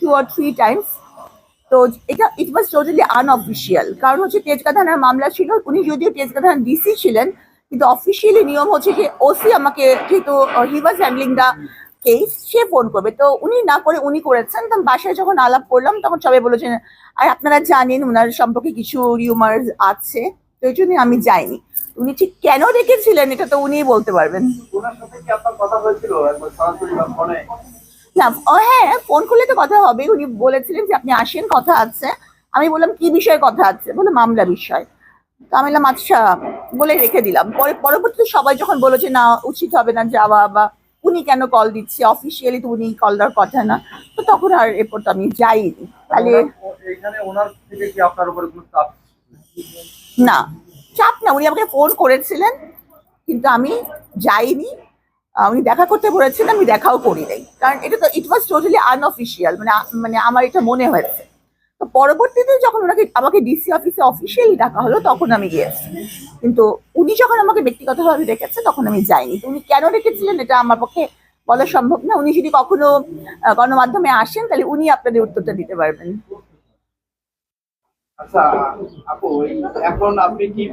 Two or three Times তো এটা ইট was totally unofficial কারণ হচ্ছে তেজগা থানার মামলা ছিল, উনি যদিও থানার ডিসি ছিলেন, কিন্তু অফিসিয়ালি নিয়ম হচ্ছে যে ওসি আমাকে যেহেতু he was handling the case say phone করবে। তো উনি না করে উনি করেছেন তো বাসায় যখন আলাপ করলাম, তখন সবাই বলেছেন আর আপনারা জানেন ওনার সম্পর্কে কিছু রিউমার আছে? তো এই জন্য আমি যাইনি। উনি ঠিক কেন রেখেছিলেন এটা তো উনিই বলতে পারবেন। ওনার সাথে কি আপনার কথা হয়েছিল? ফোনে ও হ্যাঁ ফোন করলে তো কথা হবে। উনি বলেছিলেন যে আপনি আসেন কথা আছে। আমি বললাম কি বিষয়ে কথা আছে? বলে মামলা বিষয়। তো আমি বললাম আচ্ছা বলে রেখে দিলাম। পরে পরবর্তীতে সবাই যখন বলো যে না উচিত হবে না যাওয়া বা উনি কেন কল দিচ্ছে? অফিসিয়ালি তো উনি কল দেওয়ার কথা না। তো তখন আর এরপর তো আমি যাইনি। তাহলে না চাপ না। উনি আমাকে ফোন করেছিলেন কিন্তু আমি যাইনি। উনি দেখা করতে বলেছিলেন আমি দেখাও করি নাই। কারণ এটা তো ইট ওয়াজ টোটালি আনঅফিসিয়াল মানে মানে আমার এটা মনে হয়েছে। তো পরবর্তীতে যখন ওনাকে, আমাকে ডিসি অফিসে অফিসিয়ালি ডাকা হলো, তখন আমি গিয়েছি। কিন্তু উনি যখন আমাকে ব্যক্তিগতভাবে ডেকেছে, তখন আমি যাইনি। উনি কেন ডেকেছিলেন, এটা আমার পক্ষে বলা সম্ভব না। উনি যদি কখনো গণমাধ্যমে আসেন, তাহলে উনি আপনাদের উত্তরটা দিতে পারবেন। আচ্ছা আপু, এখন আপনি কি